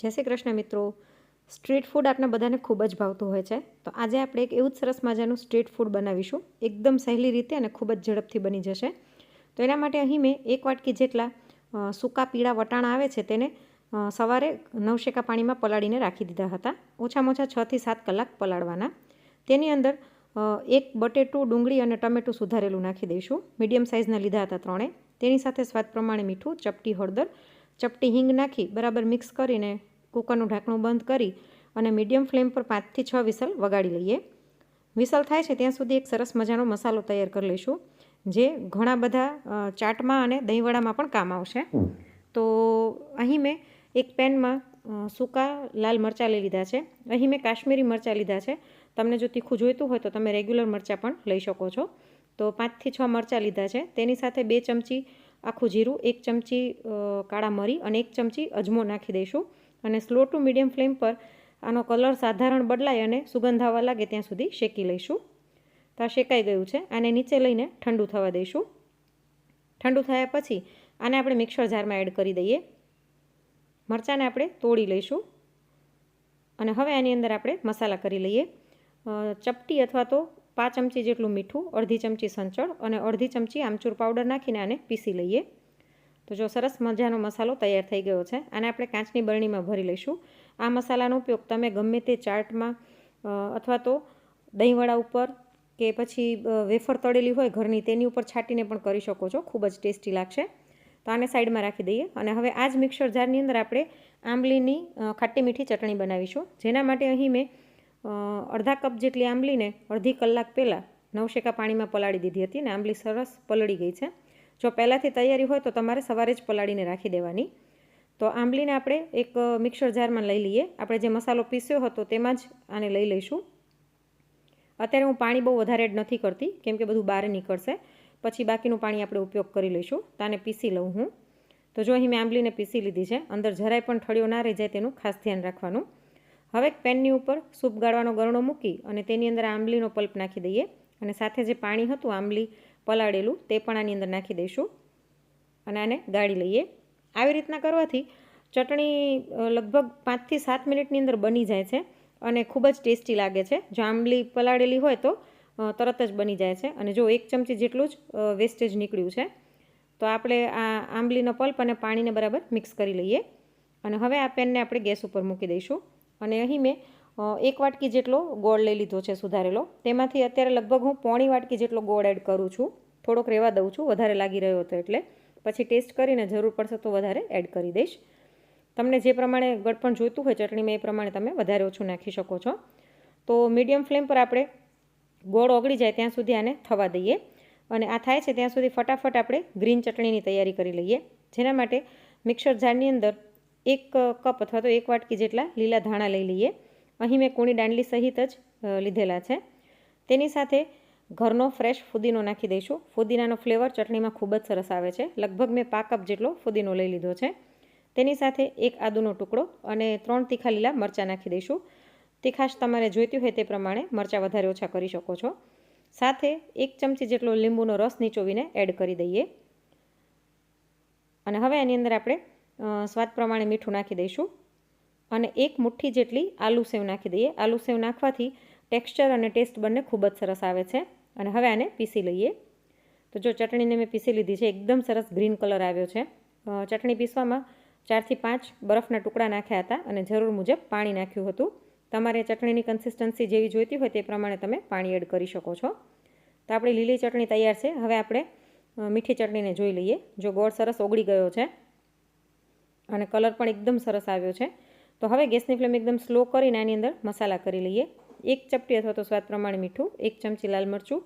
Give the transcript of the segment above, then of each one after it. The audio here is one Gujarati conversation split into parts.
જય શ્રી કૃષ્ણ મિત્રો. સ્ટ્રીટ ફૂડ આપણા બધાને ખૂબ જ ભાવતું હોય છે. તો આજે આપણે એક એવું જ સરસ મજાનું સ્ટ્રીટ ફૂડ બનાવીશું. એકદમ સહેલી રીતે અને ખૂબ જ ઝડપથી બની જશે. તો એના માટે અહીં મેં એક વાટકી જેટલા સૂકા પીળા વટાણા આવે છે તેને સવારે નવશેકા પાણીમાં પલાળીને રાખી દીધા હતા. ઓછામાં ઓછા છથી સાત કલાક પલાળવાના. તેની અંદર એક બટેટું, ડુંગળી અને ટમેટું સુધારેલું નાખી દઈશું. મીડિયમ સાઇઝના લીધા હતા ત્રણે. તેની સાથે સ્વાદ પ્રમાણે મીઠું, ચપટી હળદર ચપટી હિંગ નાખી બરાબર મિક્સ કરીને કુકરનું ઢાંકણું બંધ કરી અને મીડિયમ ફ્લેમ પર પાંચથી છ વિસલ વગાડી લઈએ. વિસલ થાય છે ત્યાં સુધી એક સરસ મજાનો મસાલો તૈયાર કરી લઈશું, જે ઘણા બધા ચાટમાં અને દહીંવડામાં પણ કામ આવશે. તો અહીં મેં એક પેનમાં સૂકા લાલ મરચાં લઈ લીધા છે. અહીં મેં કાશ્મીરી મરચાં લીધા છે. તમને જો તીખું જોઈતું હોય તો તમે રેગ્યુલર મરચાં પણ લઈ શકો છો. તો પાંચથી છ મરચાં લીધા છે. તેની સાથે બે ચમચી આખું જીરું, એક ચમચી કાળા મરી અને એક ચમચી અજમો નાખી દઈશું. અને સ્લો ટુ મીડિયમ ફ્લેમ પર આનો કલર સાધારણ બદલાય અને સુગંધ આવવા લાગે ત્યાં સુધી શેકી લઈશું. તો આ શેકાઈ ગયું છે. આને નીચે લઈને ઠંડુ થવા દઈશું. ઠંડુ થયા પછી આને આપણે મિક્સર જારમાં એડ કરી દઈએ. મરચાંને આપણે તોડી લઈશું. અને હવે આની અંદર આપણે મસાલા કરી લઈએ. ચપટી અથવા તો પાંચ ચમચી જેટલું મીઠું, અડધી ચમચી સંચળ અને અડધી ચમચી આમચૂર પાવડર નાખીને આને પીસી લઈએ. તો જો સરસ મજાનો મસાલો તૈયાર થઈ ગયો છે, આને આપણે કાચની બરણીમાં ભરી લઈશું. આ મસાલાનો ઉપયોગ તમે ગમે તે ચાટમાં અથવા તો દહીંવડા ઉપર કે પછી વેફર તળેલી હોય ઘરની, તેની ઉપર છાંટીને પણ કરી શકો છો. ખૂબ જ ટેસ્ટી લાગશે. તો આને સાઈડમાં રાખી દઈએ અને હવે આ જ મિક્સર જારની અંદર આપણે આંબલીની ખાટી મીઠી ચટણી બનાવીશું. જેના માટે અહીં મેં અડધા કપ જેટલી આંબલીને અડધી કલાક પહેલાં નવશેકા પાણીમાં પલાળી દીધી હતી અને આંબલી સરસ પલળી ગઈ છે. જો પહેલાંથી તૈયારી હોય તો તમારે સવારે જ પલાળીને રાખી દેવાની. તો આંબલીને આપણે એક મિક્સર જારમાં લઈ લઈએ. આપણે જે મસાલો પીસ્યો હતો તેમાં જ આને લઈ લઈશું. અત્યારે હું પાણી બહુ વધારે એડ નથી કરતી, કેમ કે બધું બહાર નીકળશે. પછી બાકીનું પાણી આપણે ઉપયોગ કરી લઈશું. તાને પીસી લઉં હું. તો જો અહીં મેં આંબલીને પીસી લીધી છે. અંદર જરાય પણ ઠળિયો ના રહી, જાય તેનું ખાસ ધ્યાન રાખવાનું. હવે પેનની ઉપર સૂપ ગાળવાનો ગરણો મૂકી અને તેની અંદર આંબલીનો પલ્પ નાખી દઈએ અને સાથે જે પાણી હતું આંબલી પલાળેલું તે પણ આની અંદર નાખી દઈશું અને આને ગાળી લઈએ. આવી રીતના કરવાથી ચટણી લગભગ પાંચથી સાત મિનિટની અંદર બની જાય છે અને ખૂબ જ ટેસ્ટી લાગે છે. જો આંબલી પલાળેલી હોય તો તરત જ બની જાય છે. અને જો એક ચમચી જેટલું જ વેસ્ટેજ નીકળ્યું છે, તો આપણે આ આંબલીનો પલ્પ અને પાણીને બરાબર મિક્સ કરી લઈએ. અને હવે આ પેનને આપણે ગેસ ઉપર મૂકી દઈશું. અને અહીં મેં એક વાટકી જેટલો ગોળ લઈ લીધો છે સુધારેલો. તેમાંથી અત્યારે લગભગ હું પોણી વાટકી જેટલો ગોળ એડ કરું છું. થોડોક રહેવા દઉં છું, વધારે લાગી રહ્યો હતો એટલે. પછી ટેસ્ટ કરીને જરૂર પડશે તો વધારે એડ કરી દઈશ. તમને જે પ્રમાણે ગળપણ જોઈતું હોય ચટણીમાં એ પ્રમાણે તમે વધારે ઓછું નાખી શકો છો. તો મીડિયમ ફ્લેમ પર આપણે ગોળ ઓગળી જાય ત્યાં સુધી આને થવા દઈએ. અને આ થાય છે ત્યાં સુધી ફટાફટ આપણે ગ્રીન ચટણીની તૈયારી કરી લઈએ. જેના માટે મિક્સર જારની અંદર એક કપ અથવા તો એક વાટકી જેટલા લીલા ધાણા લઈ લઈએ. અહીં મેં કૂણી દાંડલી સહિત જ લીધેલા છે. તેની સાથે ઘરનો ફ્રેશ ફુદીનો નાખી દઈશું. ફુદીનાનો ફ્લેવર ચટણીમાં ખૂબ જ સરસ આવે છે. લગભગ મેં પા કપ જેટલો ફુદીનો લઈ લીધો છે. તેની સાથે એક આદુનો ટુકડો અને ત્રણ તીખા લીલા મરચાં નાખી દઈશું. તીખાશ તમારે જોઈતી હોય તે પ્રમાણે મરચાં વધારે ઓછા કરી શકો છો. સાથે એક ચમચી જેટલો લીંબુનો રસ નીચોવીને એડ કરી દઈએ. અને હવે એની અંદર આપણે સ્વાદ પ્રમાણે મીઠું નાખી દઈશું. અને એક મુઠ્ઠી જેટલી આલુ સેવ નાખી દઈએ. આલુ સેવ નાખવાથી ટેક્સચર અને ટેસ્ટ બંને ખૂબ જ સરસ આવે છે. અને હવે આને પીસી લઈએ. તો જો ચટણીને મેં પીસી લીધી છે, એકદમ સરસ ગ્રીન કલર આવ્યો છે. ચટણી પીસવામાં ચારથી પાંચ બરફના ટુકડા નાખ્યા હતા અને જરૂર મુજબ પાણી નાખ્યું હતું. તમારે ચટણીની કન્સિસ્ટન્સી જેવી જોઈતી હોય તે પ્રમાણે તમે પાણી એડ કરી શકો છો. તો આપણી લીલી ચટણી તૈયાર છે. હવે આપણે મીઠી ચટણીને જોઈ લઈએ. જો ગોળ સરસ ઓગળી ગયો છે અને કલર પણ એકદમ સરસ આવ્યો છે. તો હવે ગેસની ફ્લેમ એકદમ સ્લો કરીને આની અંદર મસાલા કરી લઈએ. એક ચપટી અથવા તો સ્વાદ પ્રમાણે મીઠું, એક ચમચી લાલ મરચું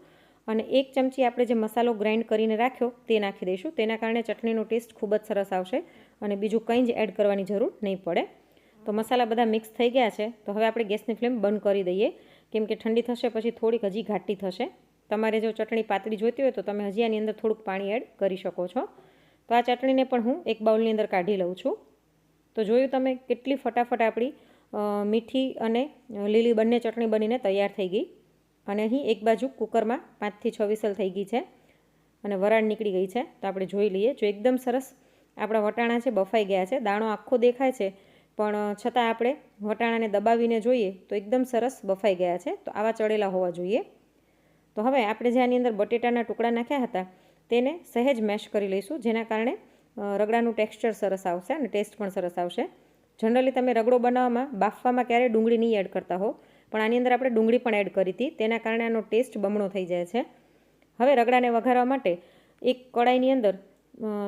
અને એક ચમચી આપણે જે મસાલો ગ્રાઇન્ડ કરીને રાખ્યો તે નાખી દઈશું. તેના કારણે ચટણીનો ટેસ્ટ ખૂબ જ સરસ આવશે અને બીજું કંઈ જ એડ કરવાની જરૂર નહીં પડે. તો મસાલા બધા મિક્સ થઈ ગયા છે. તો હવે આપણે ગેસની ફ્લેમ બંધ કરી દઈએ. કેમ કે ઠંડી થશે પછી થોડીક હજી ઘાટી થશે. તમારે જો ચટણી પાતળી જોઈતી હોય તો તમે હજી આની અંદર થોડુંક પાણી એડ કરી શકો છો. તો આ ચટણીને પણ હું એક બાઉલની અંદર કાઢી લઉં છું. તો જોયું તમે કેટલી ફટાફટ આપણી મીઠી અને લીલી બંને ચટણી બનીને તૈયાર થઈ ગઈ. અને અહીં એક બાજુ કુકરમાં પાંચથી છ વિસલ થઈ ગઈ છે અને વરાળ નીકળી ગઈ છે. તો આપણે જોઈ લઈએ. જો એકદમ સરસ આપણા વટાણા છે, બફાઈ ગયા છે. દાણો આખો દેખાય છે, પણ છતાં આપણે વટાણાને દબાવીને જોઈએ તો એકદમ સરસ બફાઈ ગયા છે. તો આવા ચડેલા હોવા જોઈએ. તો હવે આપણે જે આની અંદર બટેટાના ટુકડા નાખ્યા હતા તેને સહેજ મેશ કરી લઈશું, જેના કારણે રગડાનું ટેક્સચર સરસ આવશે અને ટેસ્ટ પણ સરસ આવશે. જનરલી તમે રગડો બનાવવામાં બાફવામાં ક્યારેય ડુંગળી નહીં એડ કરતા હો, પણ આની અંદર આપણે ડુંગળી પણ એડ કરી હતી, તેના કારણે આનો ટેસ્ટ બમણો થઈ જાય છે. હવે રગડાને વઘારવા માટે એક કડાઈની અંદર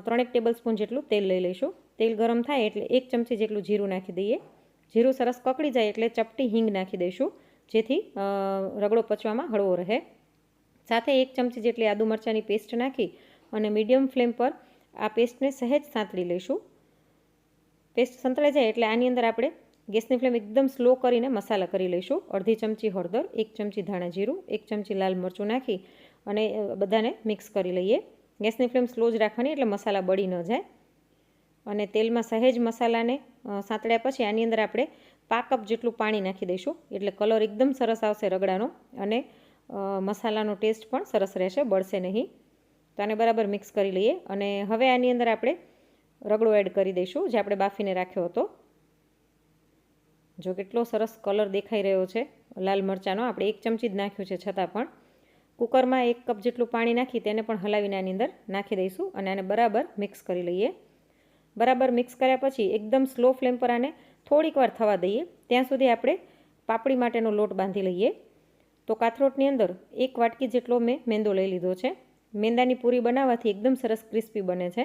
ત્રણેક ટેબલ સ્પૂન જેટલું તેલ લઈ લઈશું. તેલ ગરમ થાય એટલે એક ચમચી જેટલું જીરું નાખી દઈએ. જીરું સરસ કકડી જાય એટલે ચપટી હિંગ નાખી દઈશું, જેથી રગડો પચવામાં હળવો રહે. સાથે એક ચમચી જેટલી આદુ મરચાંની પેસ્ટ નાખી અને મીડિયમ ફ્લેમ પર આ પેસ્ટને સહેજ સાંતળી લઈશું. પેસ્ટ સંતળાઈ જાય એટલે આની અંદર આપણે ગેસની ફ્લેમ એકદમ સ્લો કરીને મસાલા કરી લઈશું. અડધી ચમચી હળદર, એક ચમચી ધાણા જીરું, એક ચમચી લાલ મરચું નાખી અને બધાને મિક્સ કરી લઈએ. ગેસની ફ્લેમ સ્લો જ રાખવાની એટલે મસાલા બળી ન જાય. અને તેલમાં સહેજ મસાલાને સાંતળ્યા પછી આની અંદર આપણે પા કપ જેટલું પાણી નાખી દઈશું. એટલે કલર એકદમ સરસ આવશે રગડાનો અને મસાલાનો ટેસ્ટ પણ સરસ રહેશે, બળશે નહીં. તો આને બરાબર મિક્સ કરી લઈએ અને હવે આની અંદર આપણે રગડો એડ કરી દઈશું, જે આપણે બાફીને રાખ્યો હતો. જો કેટલો સરસ કલર દેખાઈ રહ્યો છે, લાલ મરચાંનો, આપણે એક ચમચી જ નાખ્યું છે છતાં પણ. કુકરમાં એક કપ જેટલું પાણી નાખી તેને પણ હલાવીને આની અંદર નાખી દઈશું અને આને બરાબર મિક્સ કરી લઈએ. બરાબર મિક્સ કર્યા પછી એકદમ સ્લો ફ્લેમ પર આને થોડીક વાર થવા દઈએ. ત્યાં સુધી આપણે પાપડી માટેનો લોટ બાંધી લઈએ. તો કાથરોટની અંદર એક વાટકી જેટલો મેં મેંદો લઈ લીધો છે. મેંદાની પૂરી બનાવવાથી એકદમ સરસ ક્રિસ્પી બને છે.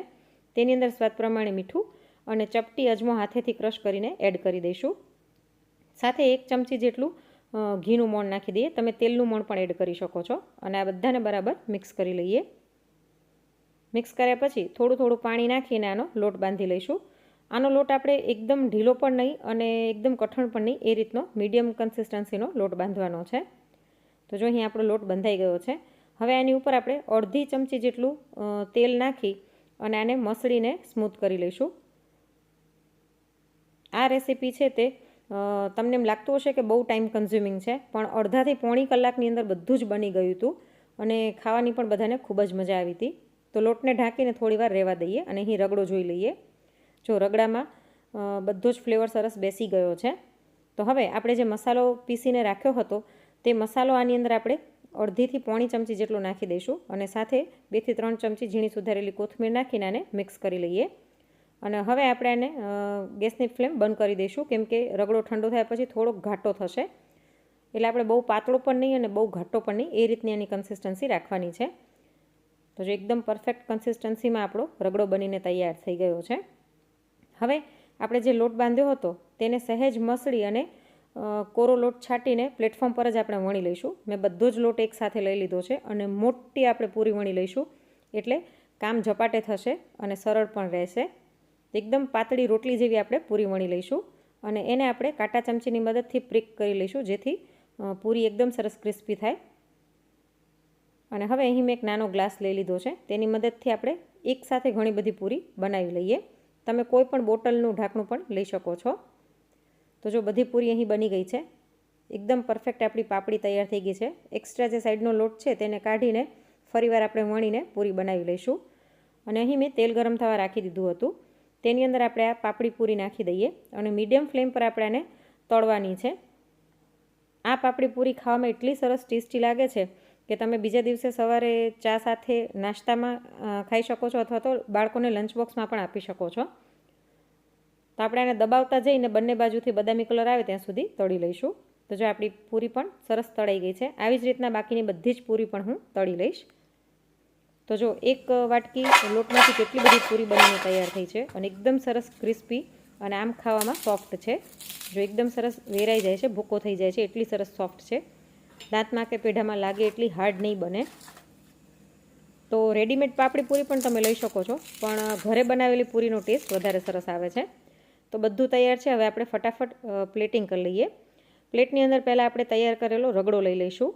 તેની અંદર સ્વાદ પ્રમાણે મીઠું અને ચપટી અજમો હાથેથી ક્રશ કરીને એડ કરી દઈશું. સાથે એક ચમચી જેટલું ઘીનું મોણ નાખી દઈએ. તમે તેલનું મોણ પણ એડ કરી શકો છો અને આ બધાને બરાબર મિક્સ કરી લઈએ. મિક્સ કર્યા પછી થોડું થોડું પાણી નાખીને આનો લોટ બાંધી લઈશું. આનો લોટ આપણે એકદમ ઢીલો પણ નહીં અને એકદમ કઠણ પણ નહીં, એ રીતનો મીડિયમ કન્સિસ્ટન્સીનો લોટ બાંધવાનો છે. તો જો અહીં આપણો લોટ બંધાઈ ગયો છે, હવે આની ઉપર આપણે અડધી ચમચી જેટલું તેલ નાખી અને આને મસળીને સ્મૂથ કરી લઈશું. આ રેસીપી છે તે તમને એમ લાગતું હશે કે બહુ ટાઈમ કન્ઝ્યુમિંગ છે, પણ અડધાથી પોણી કલાકની અંદર બધું જ બની ગયું હતું અને ખાવાની પણ બધાને ખૂબ જ મજા આવી હતી. તો લોટને ઢાંકીને થોડીવાર રહેવા દઈએ અને અહીં રગડો જોઈ લઈએ. જો રગડામાં બધો જ ફ્લેવર સરસ બેસી ગયો છે. તો હવે આપણે જે મસાલો પીસીને રાખ્યો હતો તે મસાલો આની અંદર આપણે અડધીથી પોણી ચમચી જેટલો નાખી દઈશું અને સાથે બેથી ત્રણ ચમચી ઝીણી સુધારેલી કોથમીર નાખીને આને મિક્સ કરી લઈએ. અને હવે આપણે આને ગેસની ફ્લેમ બંધ કરી દઈશું કેમ કે રગડો ઠંડો થયા પછી થોડોક ઘાટો થશે. એટલે આપણે બહુ પાતળો પણ નહીં અને બહુ ઘાટો પણ નહીં, એ રીતની એની કન્સિસ્ટન્સી રાખવાની છે. તો જો એકદમ પરફેક્ટ કન્સિસ્ટન્સીમાં આપણો રગડો બનીને તૈયાર થઈ ગયો છે. હવે આપણે જે લોટ બાંધ્યો હતો, તેને સહેજ મસળી અને કોરો લોટ છાંટીને પ્લેટફોર્મ પર જ આપણે વણી લઈશું. મેં બધો જ લોટ એકસાથે લઈ લીધો છે અને મોટી આપણે પૂરી વણી લઈશું. એટલે કામ ઝપાટે થશે અને સરળ પણ રહેશે. એકદમ પાતળી રોટલી જેવી આપણે પૂરી વણી લઈશું અને એને આપણે કાંટા ચમચીની મદદથી પ્રિક કરી લઈશું જેથી પૂરી એકદમ સરસ ક્રિસ્પી થાય. અને હવે અહીં મેં એક નાનો ગ્લાસ લઈ લીધો છે. તેની મદદથી આપણે એકસાથે ઘણી બધી પૂરી બનાવી લઈએ. તમે કોઈ પણ બોટલનું ઢાંકણું પણ લઈ શકો છો. તો જો બધી પૂરી અહીં બની ગઈ છે. એકદમ પરફેક્ટ આપણી પાપડી તૈયાર થઈ ગઈ છે. એક્સ્ટ્રા જે સાઈડનો લોટ છે તેને કાઢીને ફરીવાર આપણે વણીને પૂરી બનાવી લઈશું. અને અહીં મેં તેલ ગરમ થવા રાખી દીધું હતું. તેની અંદર આપણે આ પાપડી પૂરી નાખી દઈએ અને મીડિયમ ફ્લેમ પર આપણે આને તળવાની છે. આ પાપડી પૂરી ખાવામાં એટલી સરસ ટેસ્ટી લાગે છે કે તમે બીજા દિવસે સવારે ચા સાથે નાસ્તામાં ખાઈ શકો છો અથવા તો બાળકોને લંચ બોક્સમાં પણ આપી શકો છો. તો આપણે આને દબાવતા જઈને બંને બાજુથી બદામી કલર આવે ત્યાં સુધી તળી લઈશું. તો જો આપણી પૂરી પણ સરસ તળાઈ ગઈ છે, આવી જ રીતના બાકીની બધી જ પૂરી પણ હું તળી લઈશ. તો જો એક વાટકી લોટમાંથી કેટલી બધી પૂરી બનીને તૈયાર થઈ છે અને એકદમ સરસ ક્રિસ્પી અને આમ ખાવામાં સોફ્ટ છે. જો એકદમ સરસ વેરાઈ જાય છે, ભૂકો થઈ જાય છે, એટલી સરસ સોફ્ટ છે. દાંતમાં કે પેઢામાં લાગે એટલી હાર્ડ નહીં બને. તો રેડીમેડ પાપડી પૂરી પણ તમે લઈ શકો છો, પણ ઘરે બનાવેલી પૂરીનો ટેસ્ટ વધારે સરસ આવે છે. તો બધું તૈયાર છે. હવે આપણે ફટાફટ પ્લેટિંગ કરી લઈએ. પ્લેટની અંદર પહેલાં આપણે તૈયાર કરેલો રગડો લઈ લઈશું.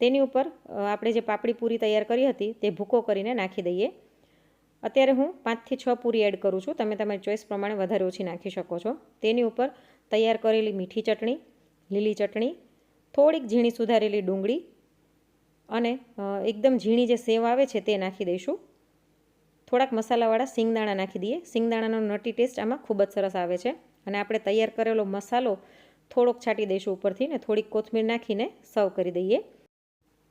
તેની ઉપર આપણે જે પાપડી પૂરી તૈયાર કરી હતી તે ભૂકો કરીને નાખી દઈએ. અત્યારે હું પાંચથી છ પૂરી એડ કરું છું. તમે તમારી ચોઈસ પ્રમાણે વધારે ઓછી નાખી શકો છો. તેની ઉપર તૈયાર કરેલી મીઠી ચટણી, લીલી ચટણી, થોડીક ઝીણી સુધારેલી ડુંગળી અને એકદમ ઝીણી જે સેવ આવે છે તે નાખી દઈશું. થોડાક મસાલાવાળા સિંગદાણા નાખી દઈએ. સિંગદાણાનો નટી ટેસ્ટ આમાં ખૂબ જ સરસ આવે છે. અને આપણે તૈયાર કરેલો મસાલો થોડોક છાંટી દઈશું ઉપરથી ને થોડીક કોથમીર નાખીને સર્વ કરી દઈએ.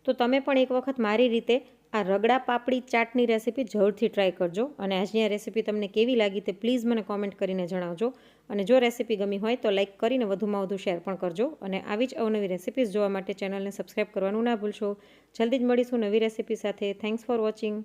તો તમે પણ એક વખત મારી રીતે આ રગડા પાપડી ચાટની રેસીપી જરૂરથી ટ્રાય કરજો. અને આજની આ રેસીપી તમને કેવી લાગી તે પ્લીઝ મને કોમેન્ટ કરીને જણાવજો. અને જો રેસીપી ગમી હોય તો લાઇક કરીને વધુમાં વધુ શેર પણ કરજો. અને આવી જ અવનવી રેસીપીઝ જોવા માટે ચેનલને સબસ્ક્રાઈબ કરવાનું ના ભૂલશો. જલ્દી જ મળીશું નવી રેસીપી સાથે. Thanks for watching.